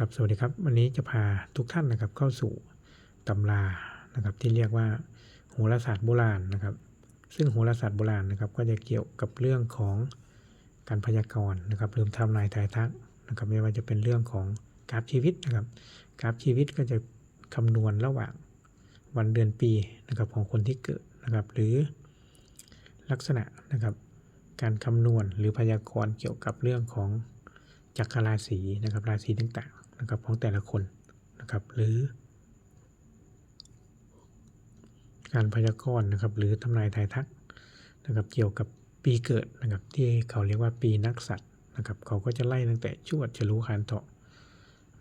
ครับสวัสดีครับ วันนี้จะพาทุกท่านนะครับเข้าสู่ตำรานะครับ ที่เรียกว่าโหราศาสตร์โบราณนะครับ ซึ่งโหราศาสตร์โบราณนะครับ ก็จะเกี่ยวกับเรื่องของการพยากรณ์นะครับรือทำนายทายทักนะครับ ไม่ว่าจะเป็นเรื่องของกราฟชีวิตนะครับ กราฟชีวิตก็จะคำนวณระหว่างวันเดือนปีนะครับของคนที่เกิดนะครับ หรือลักษณะนะครับ การคำนวณหรือพยากรณ์เกี่ยวกับเรื่องของจักรราศีนะครับราศีต่างๆ นะครับของแต่ละคนนะครับ หรือ การพยากรณ์นะครับ หรือทำนายทายทักนะครับเกี่ยวกับปีเกิดนะครับ ที่เขาเรียกว่าปีนักสัตว์นะครับเขาก็จะไล่ตั้งแต่ชวดจะรู้คานเถาะ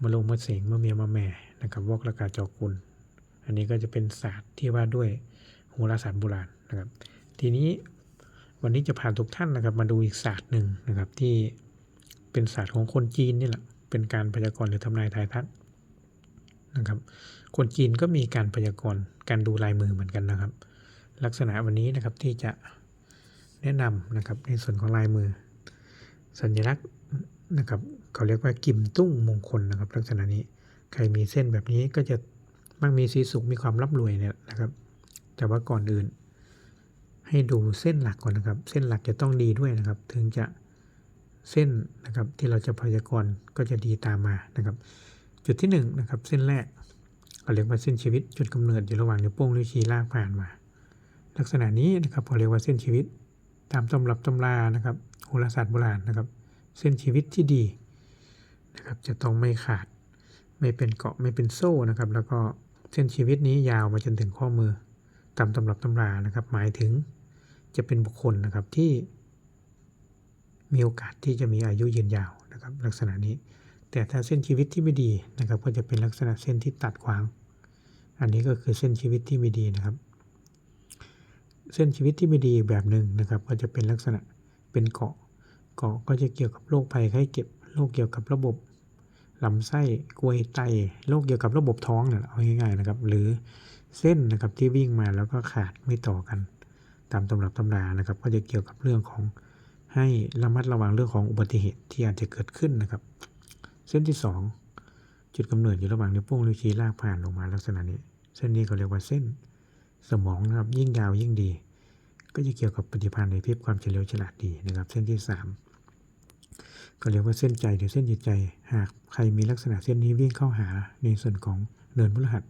มาลงมาเสงมาเมียมาแม่นะครับวอกละกาจอกุล อันนี้ก็จะเป็นศาสตร์ที่ว่าด้วยโหราศาสตร์โบราณนะครับ ทีนี้วันนี้จะพาทุกท่านนะครับ มาดูอีกศาสตร์หนึ่งนะครับที่เป็นศาสตร์ของคนจีนนี่แหละ เป็นการพยากรณ์หรือทำนายทายทักนะครับ คนจีนก็มีการพยากรณ์การดูลายมือเหมือนกันนะครับ ลักษณะวันนี้นะครับที่จะแนะนำนะครับในส่วนของลายมือ สัญลักษณ์นะครับเขาเรียกว่ากิมตุ้งมงคลนะครับ ลักษณะนี้ใครมีเส้นแบบนี้ก็จะมักมีสีสุขมีความร่ำรวยเนี่ยนะครับ แต่ว่าก่อนอื่น ให้ดูเส้นหลักก่อนนะครับ เส้นหลักจะต้องดีด้วยนะครับ ถึงจะ เส้นนะครับที่เราจะพยากรณ์ก็จะดีตามมานะครับ จุดที่1นงนะครับเส้นแรกเราเรียกว่าเส้นชีวิตจุดกำเนิดอยู่ระหว่างนิ้วโป้งนิ้วชี้ลากผ่านมา ลักษณะนี้นะครับเราเรียกว่าเส้นชีวิตตามตำรับตำรานะครับโหราศาสตร์โบราณนะครับ เส้นชีวิตที่ดีนะครับจะต้องไม่ขาดไม่เป็นเกาะไม่เป็นโซ่นะครับ แล้วก็เส้นชีวิตนี้ยาวมาจนถึงข้อมือตามตำรับตำรานะครับ หมายถึงจะเป็นบุคคลนะครับที่ มีโอกาสที่จะมีอายุยืนยาวนะครับลักษณะนี้ แต่ถ้าเส้นชีวิตที่ไม่ดีนะครับ ก็จะเป็นลักษณะเส้นที่ตัดขวาง อันนี้ก็คือเส้นชีวิตที่ไม่ดีนะครับ เส้นชีวิตที่ไม่ดีแบบหนึ่งนะครับ ก็จะเป็นลักษณะเป็นเกาะ เกาะก็จะเกี่ยวกับโรคภัยไข้เจ็บโรคเกี่ยวกับระบบลำไส้กลวยไตโรคเกี่ยวกับระบบท้องเนี่ยเอาง่ายๆนะครับ หรือเส้นนะครับที่วิ่งมาแล้วก็ขาดไม่ต่อกัน ตามตำรับตำรานะครับ ก็จะเกี่ยวกับเรื่องของ ให้ระมัดระวังเรื่องของอุบัติเหตุที่อาจจะเกิดขึ้นนะครับ เส้นที่ 2 จุดกำเนิดอยู่ระหว่างนิ้วโป้งนิ้วชี้ลากผ่านลงมาลักษณะนี้ เส้นนี้เขาเรียกว่าเส้นสมองนะครับ ยิ่งยาวยิ่งดี ก็จะเกี่ยวกับปฏิภาณในพิบความเฉลียวฉลาดดีนะครับ เส้นที่ 3 ก็เรียกว่าเส้นใจหรือเส้นจิตใจ หากใครมีลักษณะเส้นนี้วิ่งเข้าหาในส่วนของเนินพฤหัส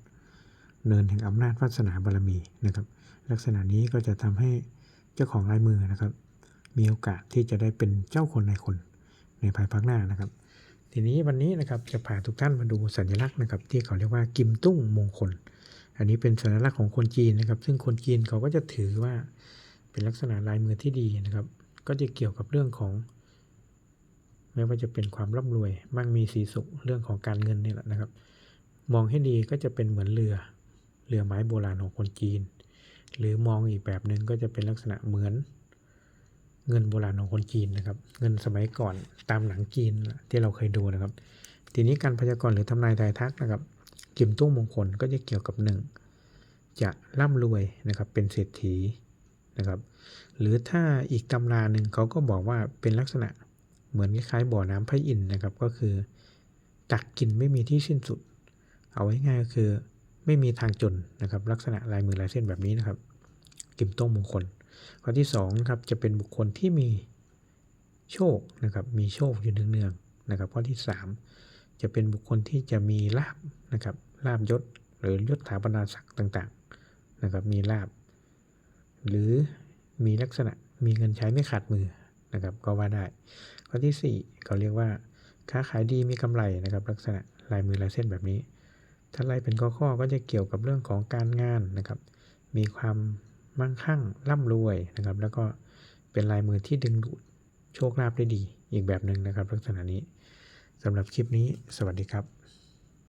เนินแห่งอำนาจวาสนาบารมีนะครับ ลักษณะนี้ก็จะทำให้เจ้าของลายมือนะครับ มีโอกาสที่จะได้เป็นเจ้าคนในคนในภายภาคหน้านะครับ ทีนี้วันนี้นะครับจะพาทุกท่านมาดูสัญลักษณ์นะครับ ที่เขาเรียกว่ากิมตุ้งมงคล อันนี้เป็นสัญลักษณ์ของคนจีนนะครับ ซึ่งคนจีนเขาก็จะถือว่าเป็นลักษณะลายมือที่ดีนะครับ ก็จะเกี่ยวกับเรื่องของไม่ว่าจะเป็นความร่ำรวยมั่งมีสีสุขเรื่องของการเงินนี่แหละนะครับ มองให้ดีก็จะเป็นเหมือนเรือ เรือไม้โบราณของคนจีน หรือมองอีกแบบหนึ่งก็จะเป็นลักษณะเหมือน เงินโบราณของคนจีนนะครับ เงินสมัยก่อนตามหนังจีนที่เราเคยดูนะครับ ทีนี้การพยากรณ์หรือทำนายทายทักนะครับกิมตุ้งมงคลก็จะเกี่ยวกับหนึ่งจะร่ำรวยนะครับเป็นเศรษฐีนะครับ หรือถ้าอีกตำราหนึ่งเขาก็บอกว่าเป็นลักษณะเหมือนคล้ายๆบ่อน้ำพระอินทร์นะครับ ก็คือ ตักกินไม่มีที่สิ้นสุด เอาไว้ง่ายก็คือไม่มีทางจนนะครับ ลักษณะลายมือลายเส้นแบบนี้นะครับ กิมต้งมงคล ข้อที่2นะครับจะเป็นบุคคลที่มีโชคนะครับมีโชคอยู่เนืองๆนะครับ ข้อที่ 3 จะเป็นบุคคลที่จะมีลาบนะครับลาบยศหรือยศถาบรรดาศักดิ์ต่างๆนะครับมีลาบ หรือมีลักษณะมีเงินใช้ไม่ขาดมือนะครับก็ว่าได้ ข้อที่ 4 เขาเรียกว่า ค้าขายดีมีกำไรนะครับ ลักษณะลายมือลายเส้นแบบนี้ ถ้าไล่เป็นข้อข้อก็จะเกี่ยวกับเรื่องของการงานนะครับ มีความ มั่งคั่งร่ำรวยนะครับ แล้วก็เป็นลายมือที่ดึงดูดโชคลาภได้ดี อีกแบบหนึ่งนะครับ ลักษณะนี้สำหรับคลิปนี้สวัสดีครับ